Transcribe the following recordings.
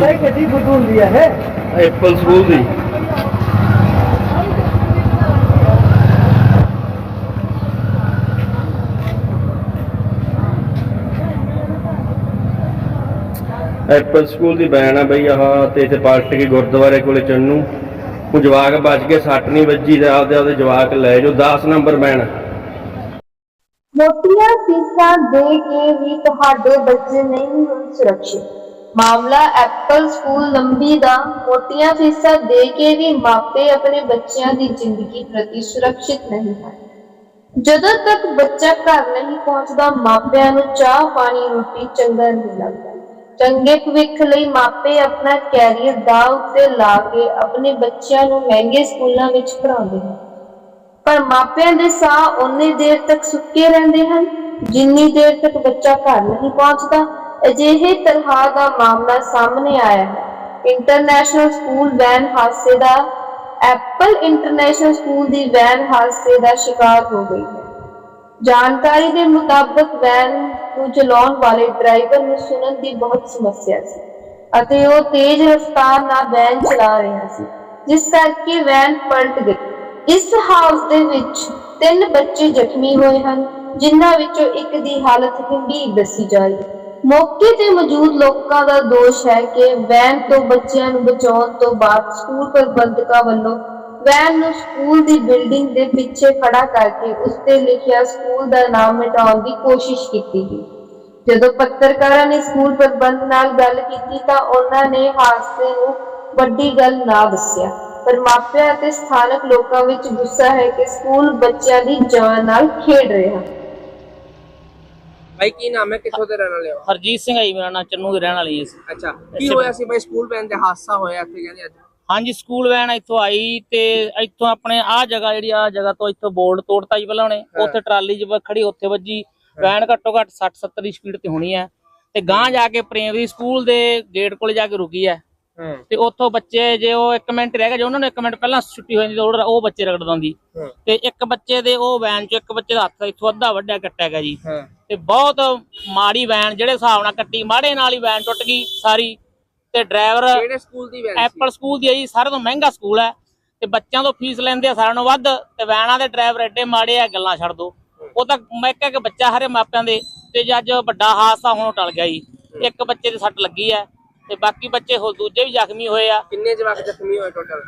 ਹੁੰਦੀ ਹੈ? Apple school ਦੀ। ਐਪਲ ਸਕੂਲ ਦੀ ਬੈਨ ਆ ਬਈ ਆਹ ਤੇ ਇੱਥੇ ਪਲਟ ਕੇ ਗੁਰਦੁਆਰੇ ਕੋਲੇ ਚੰਨੂ। ਉਹ ਜਵਾਕ ਬਚ ਕੇ ਸੱਟ ਨਹੀਂ ਵੱਜੀ ਤੇ ਆਪਦੇ ਆਪਦੇ ਜਵਾਕ ਲੈ ਜੋ 10 ਨੰਬਰ ਬੈਨ ਮੋਟੀਆਂ ਫੀਸਾਂ ਦੇ ਕੇ ਵੀ ਤੁਹਾਡੇ ਬੱਚੇ ਨਹੀਂ ਹੁਣ ਸੁਰੱਖਿਅਤ। ਮਾਮਲਾ ਐਪਲ ਸਕੂਲ ਲੰਬੀ ਦਾ ਮੋਟੀਆਂ ਫੀਸਾਂ ਦੇ ਕੇ ਵੀ ਮਾਪੇ ਆਪਣੇ ਬੱਚਿਆਂ ਦੀ ਜ਼ਿੰਦਗੀ ਪ੍ਰਤੀ ਸੁਰੱਖਿਅਤ ਨਹੀਂ ਹਨ। ਜਦੋਂ ਤੱਕ ਬੱਚਾ ਘਰ ਨਹੀਂ ਪਹੁੰਚਦਾ, ਮਾਪਿਆਂ ਨੂੰ ਚਾਹ ਪਾਣੀ, ਰੋਟੀ ਚੰਗਾ ਨਹੀਂ ਲੱਗਦਾ। ਚੰਗੇ ਭਵਿੱਖ ਲਈ ਮਾਪੇ ਆਪਣਾ ਕੈਰੀਅਰ ਦਾਅ ਉੱਤੇ ਲਾ ਕੇ ਆਪਣੇ ਬੱਚਿਆਂ ਨੂੰ ਮਹਿੰਗੇ ਸਕੂਲਾਂ ਵਿੱਚ ਪੜ੍ਹਾਉਂਦੇ ਹਨ। ਪਰ ਮਾਪਿਆਂ ਦੇ ਸਾਹ ਉਨੀ ਦੇਰ ਤੱਕ ਸੁੱਕੇ ਰਹਿੰਦੇ ਹਨ, ਜਿੰਨੀ ਦੇਰ ਤੱਕ ਬੱਚਾ ਘਰ ਨਹੀਂ ਪਹੁੰਚਦਾ ਅਜਿਹੇ ਤਰ੍ਹਾਂ ਦਾ ਮਾਮਲਾ ਸਾਹਮਣੇ ਆਇਆ ਹੈ। ਇੰਟਰਨੈਸ਼ਨਲ ਸਕੂਲ ਵੈਨ ਹਾਦਸੇ ਦਾ ਐਪਲ ਇੰਟਰਨੈਸ਼ਨਲ ਸਕੂਲ ਦੀ ਵੈਨ ਹਾਦਸੇ ਦਾ ਸ਼ਿਕਾਰ ਹੋ ਗਈ ਹੈ। ਜਾਣਕਾਰੀ ਦੇ ਮੁਤਾਬਕ ਵੈਨ ਨੂੰ ਚਲਾਉਣ ਵਾਲੇ ਡਰਾਈਵਰ ਨੂੰ ਸੁਣਨ ਦੀ ਬਹੁਤ ਸਮੱਸਿਆ ਸੀ ਅਤੇ ਉਹ ਤੇਜ਼ ਰਫ਼ਤਾਰ ਨਾਲ ਵੈਨ ਚਲਾ ਰਿਹਾ ਸੀ, ਜਿਸ ਕਰਕੇ ਵੈਨ ਪਲਟ ਗਈ। ਇਸ ਹਾਊਸ ਦੇ ਵਿੱਚ ਤਿੰਨ ਬੱਚੇ ਜ਼ਖਮੀ ਹੋਏ ਹਨ, ਜਿਨ੍ਹਾਂ ਵਿੱਚੋਂ ਇੱਕ ਦੀ ਹਾਲਤ ਗੰਭੀਰ ਦੱਸੀ ਜਾ ਰਹੀ ਹੈ। ਮੌਕੇ ਤੇ ਮੌਜੂਦ ਲੋਕਾਂ ਦਾ ਦੋਸ਼ ਹੈ ਕਿ ਵੈਨ ਤੋਂ ਬੱਚਿਆਂ ਨੂੰ ਬਚਾਉਣ ਤੋਂ ਬਾਅਦ ਸਕੂਲ ਪ੍ਰਬੰਧਕਾਂ ਵੱਲੋਂ ਵੈਨ ਨੂੰ ਸਕੂਲ ਦੀ ਬਿਲਡਿੰਗ ਦੇ ਪਿੱਛੇ ਖੜਾ ਕਰਕੇ ਉਸ ਤੇ ਲਿਖਿਆ ਸਕੂਲ ਦਾ ਨਾਮ ਮਿਟਾਉਣ ਦੀ ਕੋਸ਼ਿਸ਼ ਕੀਤੀ ਗਈ। ਜਦੋਂ ਪੱਤਰਕਾਰਾਂ ਨੇ ਸਕੂਲ ਪ੍ਰਬੰਧ ਨਾਲ ਗੱਲ ਕੀਤੀ ਤਾਂ ਉਹਨਾਂ ਨੇ ਹਾਦਸੇ ਨੂੰ ਵੱਡੀ ਗੱਲ ਨਾ ਦੱਸਿਆ। ਪਰ ਮਾਪਿਆਂ ਅਤੇ ਸਥਾਨਕ ਲੋਕਾਂ ਵਿੱਚ ਗੁੱਸਾ ਹੈ ਕਿ ਸਕੂਲ ਬੱਚਿਆਂ ਦੀ ਜਾਨ ਨਾਲ ਖੇਡ ਰਿਹਾ। ਭਾਈ ਕੀ ਨਾਮ ਹੈ? ਕਿੱਥੋਂ ਦੇ ਰਹਿਣ ਵਾਲੇ ਹੋ? ਹਰਜੀਤ ਸਿੰਘ ਹੈ ਜੀ ਮੇਰਾ ਨਾਮ ਚੰਨੂ ਦੀ ਰਹਿਣ ਵਾਲੀ ਹੈ ਅੱਛਾ ਕੀ ਹੋਇਆ ਸੀ ਭਾਈ ਸਕੂਲ ਵੈਨ ਤੇ ਹਾਦਸਾ ਹੋਇਆ ਇੱਥੇ ਕਹਿੰਦੇ ਅੱਜ। ਹਾਂਜੀ ਸਕੂਲ ਵੈਨ ਇੱਥੋਂ ਆਈ ਤੇ ਇੱਥੋਂ ਆਪਣੇ ਆਹ ਜਗ੍ਹਾ ਜਿਹੜੀ ਆਹ ਜਗ੍ਹਾ ਤੋਂ ਇੱਥੋਂ ਬੋਰਡ ਤੋੜਤਾ ਜੀ ਪਹਿਲਾਂ ਉਹਨੇ। ਉੱਥੇ ਟਰਾਲੀ ਜਿ ਖੜੀ ਉੱਥੇ ਵੱਜੀ। ਵੈਨ ਘੱਟੋ ਘੱਟ 60 70 ਦੀ ਸਪੀਡ ਤੇ ਹੋਣੀ ਹੈ। ਤੇ ਗਾਂ ਜਾ ਕੇ ਪ੍ਰਾਇਮਰੀ ਸਕੂਲ ਦੇ ਗੇਟ ਕੋਲ ਜਾ ਕੇ ਰੁਕੀ ਹੈ। ਹੂੰ। ਤੇ ਉੱਥੋਂ ਬੱਚੇ ਜੇ ਉਹ 1 ਮਿੰਟ ਰਹਿ ਗਿਆ ਜੇ ਉਹਨਾਂ ਨੂੰ 1 ਮਿੰਟ ਪਹਿਲਾਂ ਛੁੱਟੀ ਹੋ ਜਾਂਦੀ ਤਾਂ ਉਹ- ਉਹ ਬੱਚੇ ਰਗੜ ਦਿੰਦੀ। ਹੂੰ। ਤੇ ਇੱਕ ਬੱਚੇ ਦੇ ਉਹ ਵੈਨ ਚ ਇੱਕ ਬੱਚੇ ਦਾ ਹੱਥ ਇੱਥੋਂ ਅੱਧਾ ਵੱਡਾ ਕੱਟਿਆ ਗਿਆ ਜੀ। ਹਾਂ। ਤੇ ਬਹੁਤ ਮਾੜੀ ਵੈਨ ਜਿਹੜੇ ਹਿਸਾਬ ਨਾਲ ਕੱਟੀ ਮਾੜੇ ਨਾਲ ਹੀ ਵੈਨ ਟੁੱਟ ਗਈ ਸਾਰੀ। ਤੇ ਡਰਾਈਵਰ ਕਿਹੜੇ ਸਕੂਲ ਦੀ ਵੈਨ ਸੀ? ਐਪਲ ਸਕੂਲ ਦੀ ਹੈ ਜੀ ਸਾਰਿਆਂ ਤੋਂ ਮਹਿੰਗਾ ਸਕੂਲ ਹੈ। ਤੇ ਬੱਚਿਆਂ ਤੋਂ ਫੀਸ ਲੈਂਦੇ ਆ ਸਾਰਿਆਂ ਨੂੰ ਵੱਧ ਤੇ ਵੈਨਾਂ ਦੇ ਡਰਾਈਵਰ ਐਡੇ ਮਾੜੇ ਆ ਗੱਲਾਂ ਛੱਡ ਦੋ। ਉਹ ਤਾਂ ਮੈਂ ਕਿਹਾ ਕਿ ਬੱਚਾ ਹਰੇ ਮਾਪਿਆਂ ਦੇ ਤੇ ਜੇ ਅੱਜ ਵੱਡਾ ਹਾਦਸਾ ਹੁਣ ਟਲ ਗਿਆ ਜੀ। ਇੱਕ ਬੱਚੇ ਦੇ ਸੱਟ ਲੱਗੀ ਹੈ ਤੇ ਬਾਕੀ ਬੱਚੇ ਹੋਰ ਦੂਜੇ ਵੀ ਜ਼ਖਮੀ ਹੋਏ ਆ। ਕਿੰਨੇ ਜਵਾਕ ਜ਼ਖਮੀ ਹੋਏ ਟੋਟਲ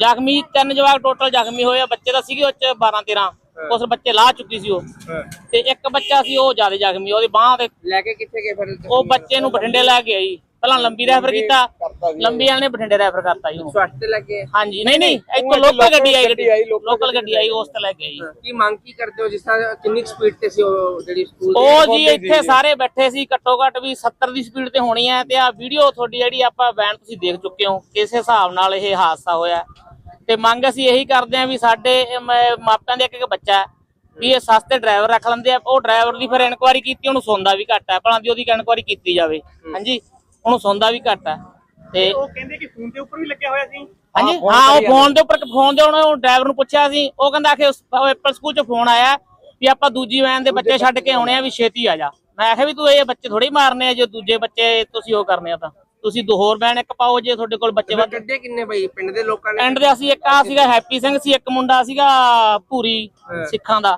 ਜ਼ਖਮੀ ਤਿੰਨ ਜਵਾਕ ਟੋਟਲ ਜ਼ਖਮੀ ਹੋਏ ਆ ਬੱਚੇ ਤਾਂ ਸੀਗੇ ਉਹ ਚ 12 13 ਉਸ ਬੱਚੇ ਲਾਹ ਚੁੱਕੀ ਸੀ ਉਹ। ਤੇ ਇੱਕ ਬੱਚਾ ਸੀ ਉਹ ਜ਼ਿਆਦਾ ਜ਼ਖਮੀ ਉਹਦੀ ਬਾਹ ਤੇ ਲੈ ਕੇ ਕਿੱਥੇ ਗਏ ਫਿਰ? ਉਹ ਬੱਚੇ ਨੂੰ ਬਠਿੰਡੇ ਲੈ ਕੇ ਆਈ। ਪਹਿਲਾਂ ਲੰਬੀ ਰੈਫਰ ਕੀਤਾ। ਲੰਬੀ ਵਾਲੇ ਨੇ ਬਠਿੰਡੇ ਰੈਫਰ ਕਰਤਾ ਜੀ ਤੇ ਲੱਗੇ ਹਾਂਜੀ ਨਹੀਂ ਨਹੀਂ ਇੱਥੋਂ ਲੋਕਲ ਗੱਡੀ ਆਈ ਗੱਡੀ ਲੋਕਲ ਗੱਡੀ ਆਈ। ਉਸ ਤੇ ਲੈ ਕੇ ਆਈ। ਕੀ ਮੰਗ ਕੀ ਕਰਦੇ ਹੋ? ਜਿਸ ਤਰ੍ਹਾਂ ਕਿੰਨੀ ਸਪੀਡ ਤੇ ਸੀ ਉਹ ਜਿਹੜੀ ਸਕੂਲ ਉਹ ਜੀ ਇੱਥੇ ਸਾਰੇ ਬੈਠੇ ਸੀ ਘੱਟੋ ਘੱਟ ਵੀ 70 ਦੀ ਸਪੀਡ ਤੇ ਹੋਣੀ ਹੈ। ਤੇ ਆ ਵੀਡੀਓ ਤੁਹਾਡੀ ਜਿਹੜੀ ਆਪਾਂ ਵੈਨ ਤੁਸੀਂ ਦੇਖ ਚੁੱਕੇ ਹੋ ਕਿਸ ਹਿਸਾਬ ਨਾਲ ਇਹ ਹਾਦਸਾ ਹੋਇਆ? ਤੇ ਮੰਗ ਅਸੀਂ ਇਹੀ ਕਰਦੇ ਹਾਂ ਵੀ ਸਾਡੇ ਮਾਪਿਆਂ ਦੇ ਇੱਕ ਇੱਕ ਬੱਚਾ ਵੀ ਇਹ ਸਸਤੇ ਡਰਾਈਵਰ ਰੱਖ ਲੈਂਦੇ ਆ ਉਹ ਡਰਾਈਵਰ ਦੀ ਫਿਰ ਇਨਕੁਆਰੀ ਕੀਤੀ ਉਹਨੂੰ ਸੌਂਦਾ ਵੀ ਘੱਟ ਹੈ ਭਲਾਂ ਦੀ ਉਹਦੀ ਇਨਕੁਆਰੀ ਕੀਤੀ ਜਾਵੇ। ਹਾਂਜੀ ਉਹਨੂੰ ਸੌਂਦਾ ਵੀ ਘੱਟ ਹੈ। ਤੇ ਉਹ ਕਹਿੰਦੇ ਕਿ ਫੋਨ ਦੇ ਉੱਪਰ ਵੀ ਲੱਗਿਆ ਹੋਇਆ ਸੀ। ਹਾਂਜੀ ਹਾਂ ਉਹ ਫੋਨ ਦੇ ਉੱਪਰ ਫੋਨ ਦੇ ਉਹਨੇ ਡਰਾਈਵਰ ਨੂੰ ਪੁੱਛਿਆ ਸੀ ਉਹ ਕਹਿੰਦਾ ਕਿ ਐਪਲ ਸਕੂਲ ਚ ਫੋਨ ਆਇਆ ਵੀ ਆਪਾਂ ਦੂਜੀ ਵੈਨ ਦੇ ਬੱਚੇ ਛੱਡ ਕੇ ਆਉਣੇ ਆ ਵੀ ਛੇਤੀ ਆ ਜਾ। ਮੈਂ ਆਖਿਆ ਵੀ ਤੂੰ ਇਹ ਬੱਚੇ ਥੋੜੀ ਮਾਰਨੇ ਆ ਜੇ ਦੂਜੇ ਬੱਚੇ ਤੁਸੀਂ ਉਹ ਕਰਨੇ ਆ ਤਾਂ। ਤੁਸੀਂ ਦੋ ਹੋਰ ਵੈਨ ਇੱਕ ਪਾਓ ਜੇ ਤੁਹਾਡੇ ਕੋਲ ਬੱਚੇ ਵੱਧ। ਕੱਢੇ ਕਿੰਨੇ ਭਾਈ ਪਿੰਡ ਦੇ ਲੋਕਾਂ ਨੇ ਐਂਡ ਦੇ ਅਸੀਂ ਇੱਕ ਆ ਸੀਗਾ ਹੈਪੀ ਸਿੰਘ ਸੀ ਇੱਕ ਮੁੰਡਾ ਸੀਗਾ ਭੂਰੀ ਸਿੱਖਾਂ ਦਾ।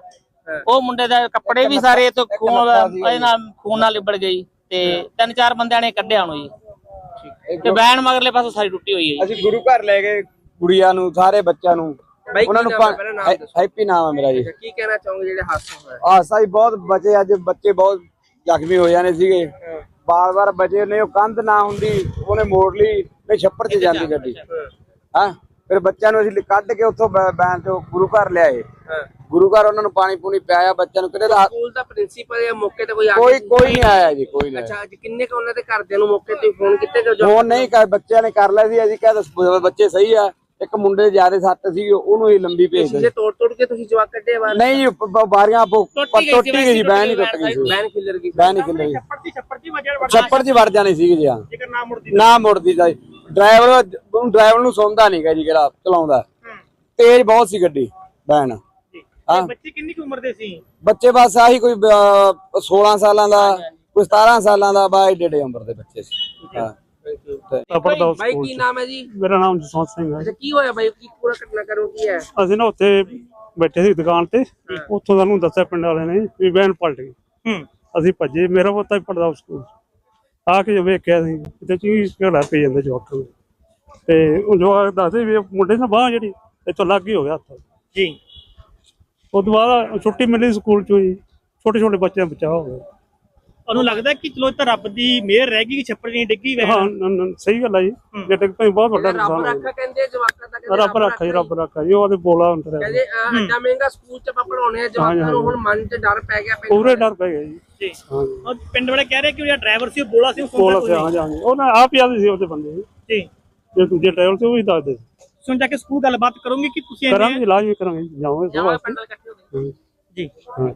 ਉਹ ਮੁੰਡੇ ਦੇ ਕੱਪੜੇ ਵੀ ਸਾਰੇ ਤੋਂ ਖੂਨ ਇਹਦੇ ਨਾਲ ਖੂਨ ਨਾਲ ਲਿਬੜ ਗਈ ਤੇ ਤਿੰਨ ਚਾਰ ਬੰਦਿਆਂ ਨੇ ਕੱਢਿਆ ਉਹਨੂੰ ਜੀ। ਤੇ ਵੈਨ ਮਗਰਲੇ ਪਾਸੋਂ ਸਾਰੀ ਟੁੱਟੀ ਹੋਈ ਹੈ ਜੀ। ਅਸੀਂ ਗੁਰੂ ਘਰ ਲੈ ਗਏ ਗੁੜੀਆਂ ਨੂੰ ਸਾਰੇ ਬੱਚਿਆਂ ਨੂੰ। ਬਾਈ ਉਹਨਾਂ ਨੂੰ ਨਾਮ ਹੈ? ਪਹਿਲਾਂ? ਨਾਮ ਦੱਸੋ। ਹੈਪੀ ਨਾਮ ਹੈ ਮੇਰਾ ਜੀ। ਕੀ ਕਹਿਣਾ ਚਾਹੋਗੇ ਜਿਹੜੇ ਹਾਦਸਾ ਹੋਇਆ ਹਾਸਾ ਹੀ ਬਹੁਤ ਬਚੇ ਅੱਜ ਬੱਚੇ ਬਹੁਤ ਜ਼ਖਮੀ ਹੋ ਜਾਣੇ ਸੀਗੇ। ਬਾਰ ਬਾਰ ਬਚੇ ਨੇ ਉਹ ਕੰਧ ਨਾ ਹੁੰਦੀ ਉਹਨੇ ਮੋੜ ਲਈ ਨਹੀਂ ਛੱਪੜ 'ਚ ਜਾਂਦੀ ਗੱਡੀ। ਹਾਂ? ਫਿਰ ਬੱਚਿਆਂ ਨੂੰ ਅਸੀਂ ਕੱਢ ਕੇ ਉੱਥੋਂ ਬੈ- ਤੋਂ ਗੁਰੂ ਘਰ ਲਿਆਏ। ਗੁਰੂ ਘਰ ਉਹਨਾਂ ਨੂੰ ਪਾਣੀ ਪੂਣੀ ਪਿਆਇਆ ਬੱਚਿਆਂ ਨੂੰ ਕਿਤੇ ਦਾ ਸਕੂਲ ਦਾ ਪ੍ਰਿੰਸੀਪਲ ਜਾਂ ਮੌਕੇ ਤੇ ਕੋਈ ਕੋਈ? ਕੋਈ ਨਹੀਂ ਆਇਆ ਜੀ ਕੋਈ ਨਹੀਂ ਅੱਛਾ ਅੱਜ ਕਿੰਨੇ ਕ ਉਹਨਾਂ ਦੇ ਘਰਦਿਆਂ ਨੂੰ ਮੌਕੇ ਤੇ ਫੋਨ ਕੀਤੇ ਕਿ ਜੋ ਫੋਨ ਨਹੀਂ ਕਰ ਬੱਚਿਆਂ ਨੇ ਕਰ ਲਿਆ ਸੀ ਅਸੀਂ ਕਹਿੰਦਾ ਬੱਚੇ ਸਹੀ ਆ। ਇੱਕ ਮੁੰਡੇ ਦੇ ਜ਼ਿਆਦਾ ਸੱਟ ਸੀ ਉਹਨੂੰ ਹੀ ਲੰਬੀ ਭੇਜ ਜੇ ਦਿੱਤੀ ਤੋੜ ਤੋੜ ਕੇ ਤੁਸੀਂ ਜਵਾਬ ਕੱਢੇ ਬਾਹਰ? ਨਹੀਂ ਜੀ, ਬ- ਬਾਰੀਆਂ ਬ- ਟੁੱਟੀ ਗਈ ਸੀ ਬੈਨ ਹੀ ਟੁੱਟ ਗਈ ਸੀ। ਬੈਨ ਖਿਲਰ ਗਈ ਬੈਨ ਹੀ ਖਿੱਲ ਗਈ ਛੱਪੜ ਦੀ ਛੱਪੜ ਦੀ ਵਜ੍ਹਾ ਵੜ ਛੱਪੜ 'ਚ ਵੜ ਜਾਣੀ ਸੀਗੀ ਜੀ ਹਾਂ। ਜੇਕਰ ਨਾ ਮੁੜਦੀ ਨਾ ਮੁੜਦੀ ਜਾਈ ਡਰਾਈਵਰ ਉਹਨੂੰ ਡਰਾਈਵਰ ਨੂੰ ਸੌਂਦਾ ਨਹੀਂਗਾ ਜੀ ਜਿਹੜਾ ਚਲਾਉਂਦਾ। ਤੇਜ਼ ਬਹੁਤ ਸੀ ਗੱਡੀ ਬੈਨ। ਹਾਂ। ਬੱਚੇ ਕਿੰਨੀ ਕੁ ਉਮਰ ਦੇ ਸੀ? ਬੱਚੇ ਬਸ ਆਹੀ ਕੋਈ ਅਹ, 16 ਸਾਲਾਂ ਦਾ ਕੋਈ 17 ਸਾਲਾਂ ਦਾ ਬਾ ਏਡੇ ਏਡੇ ਉਮਰ ਦੇ ਬੱਚੇ ਸੀ। ਹਾਂ। ਥੈਂਕ ਯੂ ਅਪਰਦਾਸ ਬਾਈ ਸਕੂਲ ਕੀ ਚ। ਨਾਮ ਹੈ ਜੀ? ਮੇਰਾ ਨਾਮ ਜਸਵੰਤ ਸਿੰਘ ਹੈ। ਅੱਛਾ ਕੀ ਹੋਇਆ ਬਾਈ ਕੀ ਪੂਰਾ ਘਟਨਾ ਕਰੋ ਕੀ ਹੈ? ਅਸੀਂ ਨਾ ਉੱਥੇ ਬੈਠੇ ਸੀ ਦੁਕਾਨ ਤੇ। ਉੱਥੋਂ ਸਾਨੂੰ ਦੱਸਿਆ ਪਿੰਡ ਵਾਲੇ ਨੇ ਵੀ ਵੈਨ ਪਲਟ ਗਈ। ਹੂੰ। ਅਸੀਂ ਭੱਜੇ ਮੇਰਾ ਪੋਤਾ ਵੀ ਪੜਦਾ ਸਕੂਲ। ਆ ਕੇ ਵੇਖਿਆ ਸੀ ਕਿਤੇ ਚੀਜ਼ ਝਗੜਾ ਪਈ ਜਾਂਦਾ ਜਵਾਕਾਂ ਨੂੰ। ਤੇ ਉਹ ਜਵਾਕ ਦੱਸਦੇ ਵੀ ਇਹ ਮੁੰਡੇ ਨਾਲ ਬਾਹ ਜਿਹੜੀ ਇੱਥੋਂ ਲੱਗ ਹੀ ਹੋ ਗਿਆ ਹੱਥ। ਜੀ। ਉਸ ਤੋਂ ਬਾਅਦ ਛੁੱਟੀ ਮਿਲੀ ਸਕੂਲ ਚੋਂ ਹੀ। ਛੋਟੇ ਛੋਟੇ ਬੱਚਿਆਂ ਬਚਾਅ ਹੋ ਗਿਆ। ਉਹਨੂੰ ਲੱਗਦਾ ਕਿ ਚਲੋ ਇਹ ਤਾਂ ਰੱਬ ਦੀ ਮਿਹਰ ਰਹਿ ਗਈ ਕਿ ਛੱਪੜ ਨਹੀਂ ਡਿੱਗੀ ਵੈ ਹਾਂ ਨ- ਨ- ਸਹੀ ਗੱਲ ਹੈ ਜੀ। ਜੇ ਟਿਕ ਪਈ ਬਹੁਤ ਵੱਡਾ ਰੱਬ ਨੁਕਸਾਨ ਰੱਖਾ ਕਹਿੰਦੇ ਜਵਾਕਾਂ ਦਾ ਕਹਿੰਦੇ ਰੱਬ ਰੱਖਾ ਜੀ ਰੱਬ ਰੱਖਾ ਜੀ ਉਹਦੇ ਬੋਲਾ ਹੁੰਦੇ ਕਹਿੰਦੇ ਅਹ, ਐਡਾ ਮਹਿੰਗਾ ਸਕੂਲ ਚ ਆਪਾਂ ਪੜਾਉਣੇ ਆ ਜਵਾਕਾਂ ਨੂੰ ਹੁਣ ਮਨ ਚ ਡਰ ਪੈ ਗਿਆ ਪਿੰਡ ਪੂਰੇ ਡਰ ਪੈ ਗਿਆ ਜੀ। ਜੀ। ਹਾਂ ਉਹ ਪਿੰਡ ਵਾਲੇ ਕਹਿ ਰਹੇ ਕਿ ਉਹ ਜਿਹੜਾ ਡਰਾਈਵਰ ਸੀ ਉਹ ਬੋਲਾ ਸੀ ਉਹ ਸੁਣਦਾ ਬੋਲਾ ਕੋਈ ਸੀ ਨਹੀਂ। ਹਾਂ ਜੀ, ਹਾਂ ਜੀ ਉਹਨਾਂ ਆਪ ਹੀ ਆਦੇ ਸੀ ਉਹਦੇ ਬੰਦੇ। ਜੀ। ਜੇ ਦੂਜੇ ਟਾਈਮ ਤੇ ਉਹ ਵੀ ਦੱਸਦੇ ਸੀ। ਸੁਣ ਜਾ ਕੇ ਸਕੂਲ ਗੱਲਬਾਤ ਕਰੋਗੇ ਕਿ ਤੁਸੀਂ ਇੰਨੇ- ਕਰਾਂਗੇ ਲਾਜ਼ਮੀ ਕਰਾਂਗੇ ਜਾਵਾਂਗੇ ਜਾਵਾਂ ਸੁਬਾਹ ਪਿੰਡ ਵਾਲੇ ਇਕੱਠੇ ਹੋ ਗਏ। ਜੀ। ਹਾਂ